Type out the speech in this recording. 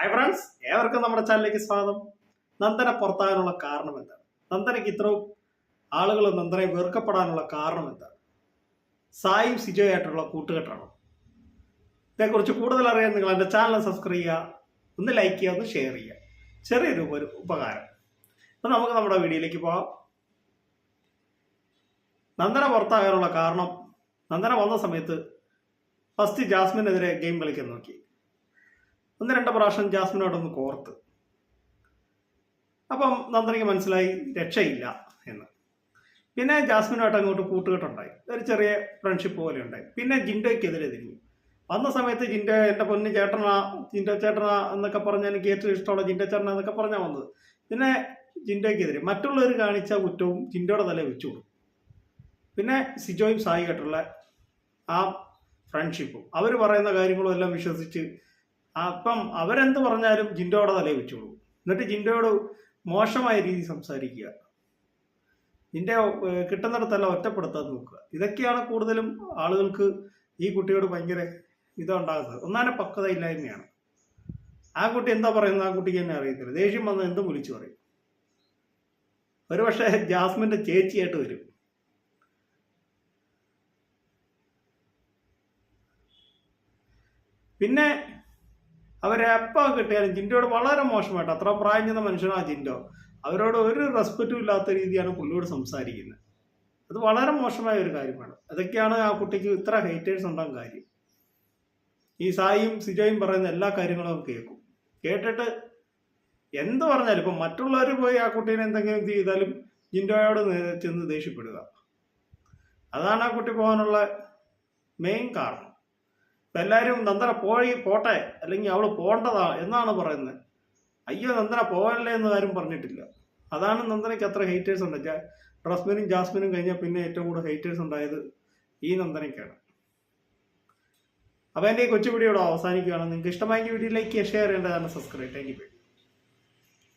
Hi friends ഏവർക്കും നമ്മുടെ ചാനലിലേക്ക് സ്വാഗതം. നന്ദന പുറത്താകാനുള്ള കാരണം എന്താണ്? നന്ദനയ്ക്ക് ഇത്രയും ആളുകൾ നന്ദനെ വെറുക്കപ്പെടാനുള്ള കാരണം എന്താണ്? സായും സിജോയായിട്ടുള്ള കൂട്ടുകെട്ടാണോ. ഇതേക്കുറിച്ച് കൂടുതൽ അറിയാൻ നിങ്ങൾ എന്റെ ചാനൽ സബ്സ്ക്രൈബ് ചെയ്യുക ഒന്ന് ലൈക്ക് ചെയ്യുക ഒന്ന് ഷെയർ ചെയ്യുക. ചെറിയൊരു ഒരു ഉപകാരം. അപ്പം നമുക്ക് നമ്മുടെ വീഡിയോയിലേക്ക് പോകാം. നന്ദന പുറത്താകാനുള്ള കാരണം നന്ദന വന്ന സമയത്ത് ഫസ്റ്റ് ജാസ്മിനെതിരെ ഗെയിം കളിക്കാൻ നോക്കി. ഒന്ന് രണ്ട് പ്രാവശ്യം ജാസ്മിനോടൊന്ന് കോർത്ത്. അപ്പം നന്ദനയ്ക്ക് മനസ്സിലായി രക്ഷയില്ല എന്ന്. പിന്നെ ജാസ്മിനുമായിട്ട് അങ്ങോട്ട് കൂട്ടുകെട്ടുണ്ടായി. ഒരു ചെറിയ ഫ്രണ്ട്ഷിപ്പ് പോലെ ഉണ്ടായി. പിന്നെ ജിൻഡോയ്ക്കെതിരെ തിരിഞ്ഞു. വന്ന സമയത്ത് ജിൻഡോ എന്റെ പൊന്ന് ചേട്ടനാ ജിൻഡോ ചേട്ടനാ എന്നൊക്കെ പറഞ്ഞ് എനിക്ക് ഏറ്റവും ഇഷ്ടമുള്ള ജിൻഡോ ചേട്ടനാ എന്നൊക്കെ പറഞ്ഞാൽ വന്നത്. പിന്നെ ജിൻഡോയ്ക്കെതിരെ മറ്റുള്ളവർ കാണിച്ച കുറ്റവും ജിൻഡോയുടെ തലയിൽ വെച്ചു കൊടുക്കും പിന്നെ സിജോയും സായി കേട്ടുള്ള ആ ഫ്രണ്ട്ഷിപ്പും അവർ പറയുന്ന കാര്യങ്ങളും എല്ലാം വിശ്വസിച്ച് അപ്പം അവരെന്ത് പറഞ്ഞാലും ജിൻഡോയുടെ തലയിൽ വെച്ചോളൂ. എന്നിട്ട് ജിൻഡോയോട് മോശമായ രീതി സംസാരിക്കുക. നിന്റെ കിട്ടുന്നിടത്തല്ല ഒറ്റപ്പെടുത്താൻ നോക്കുക. ഇതൊക്കെയാണ് കൂടുതലും ആളുകൾക്ക് ഈ കുട്ടിയോട് ഭയങ്കര ഇതുണ്ടാകുന്നത്. ഒന്നാനെ പക്വത ഇല്ലായ്മയാണ്. ആ കുട്ടി എന്താ പറയുന്നത്? ആ കുട്ടിക്ക് തന്നെ അറിയത്തില്ല. ദേഷ്യം വന്ന് എന്തും വിളിച്ചു പറയും? ഒരുപക്ഷെ ജാസ്മിന്റെ ചേച്ചിയായിട്ട് വരും. പിന്നെ അവരെ എപ്പോൾ കിട്ടിയാലും ജിൻഡോട് വളരെ മോശമായിട്ട് അത്ര പ്രായം ചെന്ന മനുഷ്യനാണ് ജിൻഡോ. അവരോട് ഒരു റെസ്പെക്റ്റും ഇല്ലാത്ത രീതിയാണ് പുള്ളിയോട് സംസാരിക്കുന്നത്. അത് വളരെ മോശമായ ഒരു കാര്യമാണ്. അതൊക്കെയാണ് ആ കുട്ടിക്ക് ഇത്ര ഹേറ്റേഴ്സ് ഉണ്ടാകും കാര്യം. ഈ സായിയും സിജോയും പറയുന്ന എല്ലാ കാര്യങ്ങളും കേൾക്കും. കേട്ടിട്ട് എന്ത് പറഞ്ഞാലും ഇപ്പം മറ്റുള്ളവർ പോയി ആ കുട്ടീനെ എന്തെങ്കിലും ചെയ്താലും ജിൻഡോയോട് ചെന്ന് ദേഷ്യപ്പെടുക. അതാണ് ആ കുട്ടി പോകാനുള്ള മെയിൻ കാരണം. എല്ലാവരും നന്ദന പോയി പോട്ടെ അല്ലെങ്കിൽ അവൾ പോകേണ്ടതാ എന്നാണ് പറയുന്നത്. അയ്യോ നന്ദന പോകല്ലേ എന്ന് ആരും പറഞ്ഞിട്ടില്ല. അതാണ് നന്ദനയ്ക്ക് അത്ര ഹേറ്റേഴ്സ് ഉണ്ട്. റസ്മിനും ജാസ്മിനും കഴിഞ്ഞാൽ പിന്നെ ഏറ്റവും കൂടുതൽ ഹേറ്റേഴ്സ് ഉണ്ടായത് ഈ നന്ദനയ്ക്കാണ്. അപ്പോൾ എന്റെ ഈ കൊച്ചു വീഡിയോ അവസാനിക്കുകയാണ്. നിങ്ങൾക്ക് ഇഷ്ടമായെങ്കിൽ വീഡിയോ ലൈക്ക് ഷെയർ ചെയ്യേണ്ടതാണ് സബ്സ്ക്രൈബ് താങ്ക് യു